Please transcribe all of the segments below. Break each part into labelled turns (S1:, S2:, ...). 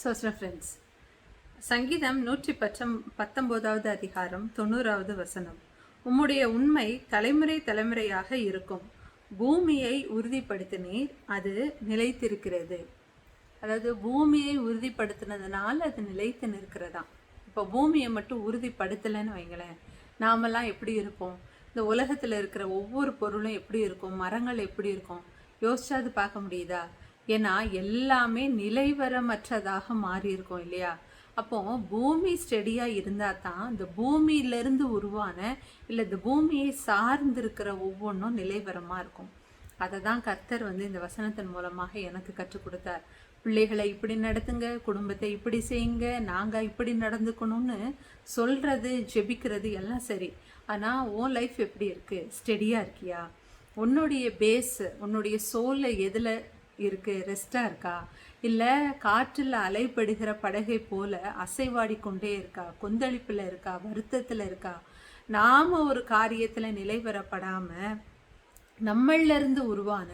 S1: சோஸ்ர friends சங்கீதம் நூற்றி பத்தம் பத்தொம்போதாவது அதிகாரம் தொண்ணூறாவது வசனம். உம்முடைய உண்மை தலைமுறை தலைமுறையாக இருக்கும். பூமியை உறுதிப்படுத்தினீர் அது நிலைத்திருக்கிறது. அதாவது பூமியை உறுதிப்படுத்தினதுனால அது நிலைத்து நிற்கிறதா? இப்போ பூமியை மட்டும் உறுதிப்படுத்தலைன்னு வைங்களேன். நாமெல்லாம் எப்படி இருப்போம்? இந்த உலகத்தில் இருக்கிற ஒவ்வொரு பொருளும் எப்படி இருக்கும்? மரங்கள் எப்படி இருக்கும்? யோசிச்சாது பார்க்க முடியுதா? ஏன்னா எல்லாமே நிலைவரமற்றதாக மாறியிருக்கோம் இல்லையா? அப்போ பூமி ஸ்டெடியாக இருந்தால் தான் இந்த பூமியிலிருந்து உருவான இல்லை இந்த பூமியை சார்ந்திருக்கிற ஒவ்வொன்றும் நிலைவரமாக இருக்கும். அதை தான் கர்த்தர் வந்து இந்த வசனத்தின் மூலமாக எனக்கு கற்றுக் கொடுத்தார். பிள்ளைகளை இப்படி நடத்துங்க குடும்பத்தை இப்படி செய்யுங்க நாங்கள் இப்படி நடந்துக்கணும்னு சொல்கிறது ஜெபிக்கிறது எல்லாம் சரி. ஆனால் உன் லைஃப் எப்படி இருக்குது ஸ்டெடியாக இருக்கியா? உன்னுடைய பேஸ் உன்னுடைய சோலை எதில் இருக்குது ரெஸ்ட்டாக இருக்கா? இல்லை காற்றில் அலைப்படுகிற படகை போல அசைவாடி கொண்டே இருக்கா? கொந்தளிப்பில் இருக்கா? வருத்தத்தில் இருக்கா? நாம் ஒரு காரியத்தில் நிலை பெறப்படாமல் நம்மளிருந்து உருவான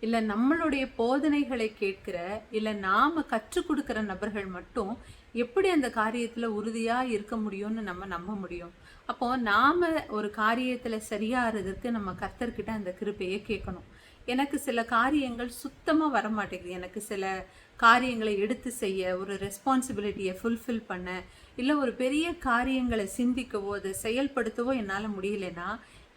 S1: இல்லை நம்மளுடைய போதனைகளை கேட்கிற இல்லை நாம் கற்றுக் கொடுக்குற நபர்கள் மட்டும் எப்படி அந்த காரியத்தில் உறுதியாக இருக்க முடியும்னு நம்ம நம்ப முடியும்? அப்போது நாம் ஒரு காரியத்தில் சரியாகிறதுக்கு நம்ம கர்த்தர்கிட்ட அந்த கிருப்பையை கேட்கணும். எனக்கு சில காரியங்கள் சுத்தமாக வர மாட்டேங்குது எனக்கு சில காரியங்களை எடுத்து செய்ய ஒரு ரெஸ்பான்சிபிலிட்டியை ஃபுல்ஃபில் பண்ண இல்லை ஒரு பெரிய காரியங்களை சிந்திக்கவோ அதை செயல்படுத்தவோ என்னால் முடியலன்னா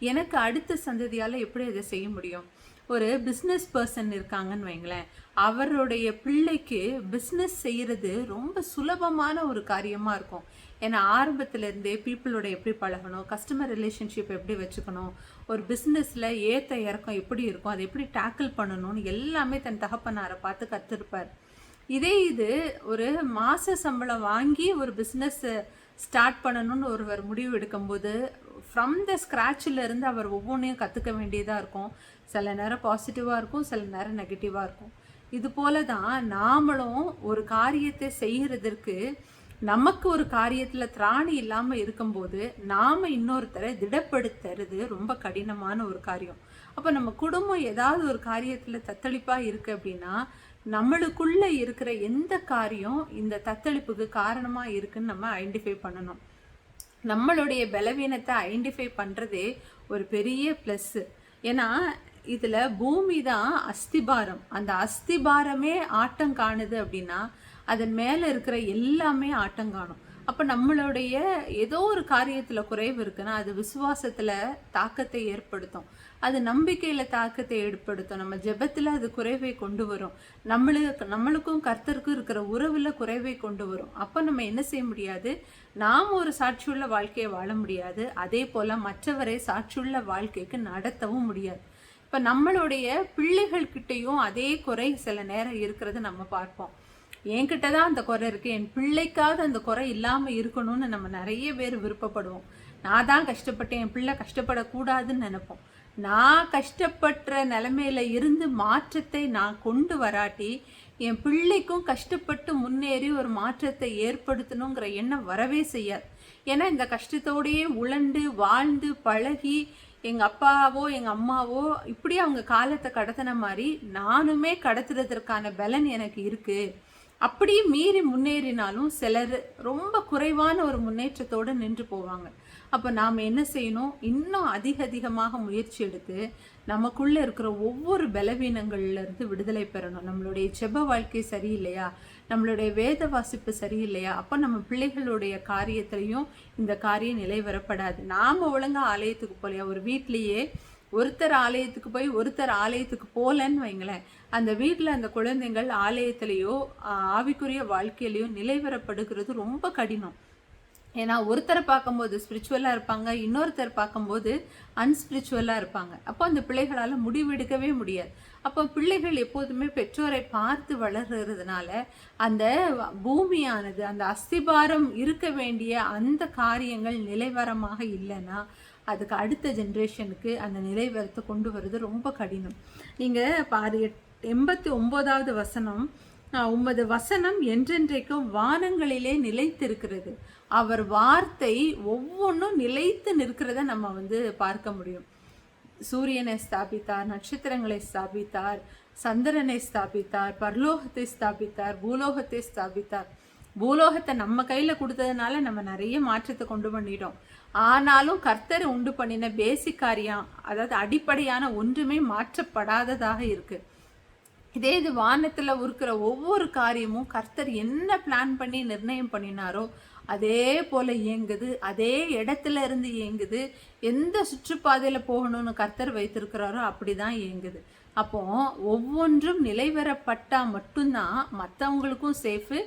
S1: எனக்கு அடுத்த சந்ததியால் எப்படி அதை செய்ய முடியும்? ஒரு பிஸ்னஸ் பர்சன் இருக்காங்கன்னு வைங்களேன் அவருடைய பிள்ளைக்கு பிஸ்னஸ் செய்கிறது ரொம்ப சுலபமான ஒரு காரியமாக இருக்கும். ஏன்னா ஆரம்பத்துலேருந்தே பீப்புளோட எப்படி பழகணும் கஸ்டமர் ரிலேஷன்ஷிப் எப்படி வச்சுக்கணும் ஒரு பிஸ்னஸில் ஏற்ற இறக்கம் எப்படி இருக்கும் அதை எப்படி டேக்கிள் பண்ணணும்னு எல்லாமே தன் தகப்பனாரை பார்த்து கற்றுருப்பார் இதே இது ஒரு மாத சம்பளம் வாங்கி ஒரு பிஸ்னஸ்ஸை ஸ்டார்ட் பண்ணணும்னு ஒருவர் முடிவு எடுக்கும்போது ஃப்ரம் த ஸ்க்ராட்சில் இருந்து அவர் ஒவ்வொன்றையும் கற்றுக்க வேண்டியதாக இருக்கும். சில நேரம் பாசிட்டிவாக இருக்கும் சில நேரம் நெகட்டிவாக இருக்கும். இது போல தான் நாமளும் ஒரு காரியத்தை செய்கிறதற்கு நமக்கு ஒரு காரியத்தில் திராணி இல்லாமல் இருக்கும்போது நாம் இன்னொருத்தரை திடப்படுத்துறது ரொம்ப கடினமான ஒரு காரியம். அப்போ நம்ம குடும்பம் ஏதாவது ஒரு காரியத்தில் தத்தளிப்பாக இருக்குது அப்படின்னா நம்மளுக்குள்ளே இருக்கிற எந்த காரியம் இந்த தத்தளிப்புக்கு காரணமாக இருக்குன்னு நம்ம ஐடென்டிஃபை பண்ணணும். நம்மளுடைய பலவீனத்தை ஐடென்டிஃபை பண்ணுறதே ஒரு பெரிய ப்ளஸ்ஸு ஏன்னா இதில் பூமி தான் அஸ்திபாரம். அந்த அஸ்திபாரமே ஆட்டம் காணுது அப்படின்னா அதன் மேலே இருக்கிற எல்லாமே ஆட்டம் காணும். அப்போ நம்மளுடைய ஏதோ ஒரு காரியத்தில் குறைவு இருக்குன்னா அது விசுவாசத்தில் தாக்கத்தை ஏற்படுத்தும். அது நம்பிக்கையில் தாக்கத்தை ஏற்படுத்தும். நம்ம ஜெபத்தில் அது குறைவை கொண்டு வரும். நம்மளுக்கு நம்மளுக்கும் கர்த்தருக்கும் இருக்கிற உறவில் குறைவை கொண்டு வரும். அப்போ நம்ம என்ன செய்ய முடியாது? நாம் ஒரு சாட்சியுள்ள வாழ்க்கையை வாழ முடியாது. அதே போல் மற்றவரை சாட்சியுள்ள வாழ்க்கைக்கு நடத்தவும் முடியாது. இப்போ நம்மளுடைய பிள்ளைகள்கிட்டையும் அதே குறை சில நேரம் இருக்கிறது நம்ம பார்ப்போம். என்கிட்ட தான் அந்த குறை இருக்குது என் பிள்ளைக்காவது அந்த குறை இல்லாமல் இருக்கணும்னு நம்ம நிறைய பேர் விருப்பப்படுவோம். நான் தான் கஷ்டப்பட்டேன். என் பிள்ளை கஷ்டப்படக்கூடாதுன்னு நினைப்போம். நான் கஷ்டப்படுற நிலமையில இருந்து மாற்றத்தை நான் கொண்டு வராட்டி என் பிள்ளைக்கும் கஷ்டப்பட்டு முன்னேறி ஒரு மாற்றத்தை ஏற்படுத்தணுங்கிற எண்ணம் வரவே செய்யாது. ஏன்னா இந்த கஷ்டத்தோடையே உழண்டு வாழ்ந்து பழகி எங்கள் அப்பாவோ எங்கள் அம்மாவோ இப்படி அவங்க காலத்தை கடத்தின மாதிரி நானுமே கடத்துறதற்கான பலன் எனக்கு இருக்குது அப்படியே மீறி முன்னேறினாலும் சிலர் ரொம்ப குறைவான ஒரு முன்னேற்றத்தோடு நின்று போவாங்க. அப்போ நாம் என்ன செய்யணும்? இன்னும் அதிக அதிகமாக முயற்சி எடுத்து நமக்குள்ளே இருக்கிற ஒவ்வொரு பலவீனங்கள்லேருந்து விடுதலை பெறணும். நம்மளுடைய செப வாழ்க்கை சரியில்லையா? நம்மளுடைய வேத வாசிப்பு சரியில்லையா? அப்போ நம்ம பிள்ளைகளுடைய காரியத்திலையும் இந்த காரியம் நிலை வரப்படாது. நாம் ஒழுங்காக ஆலயத்துக்கு போலையா ஒரு வீட்லேயே ஒருத்தர் ஆலயத்துக்கு போய் ஒருத்தர் ஆலயத்துக்கு போகலன்னு வைங்களேன். அந்த வீட்டில் அந்த குழந்தைங்கள் ஆலயத்திலேயோ ஆவிக்குரிய வாழ்க்கையிலையோ நிலைவரப்படுகிறது ரொம்ப கடினம். ஏன்னா ஒருத்தரை பார்க்கும்போது ஸ்பிரிச்சுவலாக இருப்பாங்க இன்னொருத்தர் பார்க்கும்போது அன்ஸ்பிரிச்சுவலாக இருப்பாங்க. அப்போ அந்த பிள்ளைகளால் முடிவெடுக்கவே முடியாது. அப்போ பிள்ளைகள் எப்போதுமே பெற்றோரை பார்த்து வளர்கிறதுனால அந்த பூமியானது அந்த அஸ்திபாரம் இருக்க வேண்டிய அந்த காரியங்கள் நிலைவரமாக இல்லைன்னா அதுக்கு அடுத்த ஜென்ரேஷனுக்கு அந்த நிலைவரத்தை கொண்டு வர்றது ரொம்ப கடினம். நீங்கள் பாரு எண்பத்தி ஒம்போதாவது வசனம் உமது வசனம் என்றென்றைக்கும் வானங்களிலே நிலைத்திருக்கிறது. அவர் வார்த்தை ஒவ்வொன்றும் நிலைத்து நிற்கிறத நம்ம வந்து பார்க்க முடியும். சூரியனை ஸ்தாபித்தார் நட்சத்திரங்களை ஸ்தாபித்தார் சந்திரனை ஸ்தாபித்தார் பரலோகத்தை ஸ்தாபித்தார் பூலோகத்தை ஸ்தாபித்தார். பூலோகத்தை நம்ம கையில் கொடுத்ததுனால நம்ம நிறைய மாற்றத்தை கொண்டு பண்ணிட்டோம். ஆனாலும் கர்த்தர் உண்டு பண்ணின பேசிக் காரியம் அதாவது அடிப்படையான ஒன்றுமே மாற்றப்படாததாக இருக்கு. இதே இது வானத்தில் இருக்கிற ஒவ்வொரு காரியமும் கர்த்தர் என்ன பிளான் பண்ணி நிர்ணயம் பண்ணினாரோ அதே போல் இயங்குது. அதே இடத்துல இருந்து இயங்குது. எந்த சுற்றுப்பாதையில் போகணும்னு கர்த்தர் வைத்திருக்கிறாரோ அப்படிதான் இயங்குது. அப்போ ஒவ்வொன்றும் நிலைவரப்பட்டால் மட்டும்தான் மற்றவங்களுக்கும் சேஃபு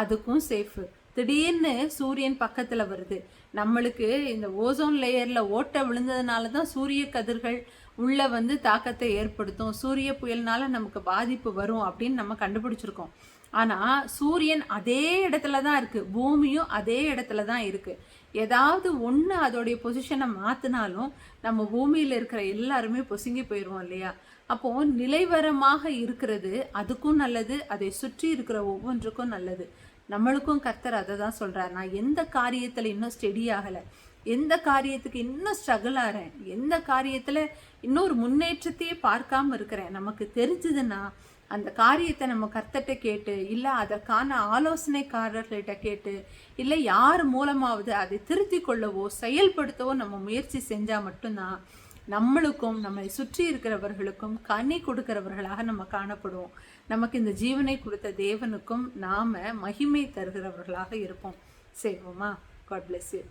S1: அதுக்கும் சேஃபு திடீர்னு சூரியன் பக்கத்தில் வருது. நம்மளுக்கு இந்த ஓசோன் லேயரில் ஓட்டை விழுந்ததுனால தான் சூரிய கதிர்கள் உள்ளே வந்து தாக்கத்தை ஏற்படுத்தும். சூரிய புயல்னால நமக்கு பாதிப்பு வரும் அப்படின்னு நம்ம கண்டுபிடிச்சிருக்கோம். ஆனால் சூரியன் அதே இடத்துல தான் இருக்குது பூமியும் அதே இடத்துல தான் இருக்குது ஏதாவது ஒன்று அதோடைய பொசிஷனை மாற்றினாலும் நம்ம பூமியில் இருக்கிற எல்லாருமே பொசுங்கி போயிடுவோம் இல்லையா? அப்போ நிலைவரமாக இருக்கிறது அதுக்கும் நல்லது அதை சுற்றி இருக்கிற ஒவ்வொன்றுக்கும் நல்லது. நம்மளுக்கும் கர்த்தர் அதை தான் சொல்கிறார் நான் எந்த காரியத்தில் இன்னும் ஸ்டெடி ஆகலை எந்த காரியத்துக்கு இன்னும் ஸ்ட்ரகிள் ஆகிறேன் எந்த காரியத்தில் இன்னொரு முன்னேற்றத்தையே பார்க்காம இருக்கிறேன் நமக்கு தெரிஞ்சதுன்னா அந்த காரியத்தை நம்ம கர்த்தட்ட கேட்டு இல்லை அதற்கான ஆலோசனைக்காரர்கள்ட்ட கேட்டு இல்லை யார் மூலமாவது அதை திருத்தி கொள்ளவோ செயல்படுத்தவோ நம்ம முயற்சி செஞ்சால் மட்டும்தான் நம்மளுக்கும் நம்மை சுற்றி இருக்கிறவர்களுக்கும் கனி கொடுக்கிறவர்களாக நம்ம காணப்படுவோம். நமக்கு இந்த ஜீவனை கொடுத்த தேவனுக்கும் நாம் மகிமை தருகிறவர்களாக இருப்போம். செய்வோமா? God bless you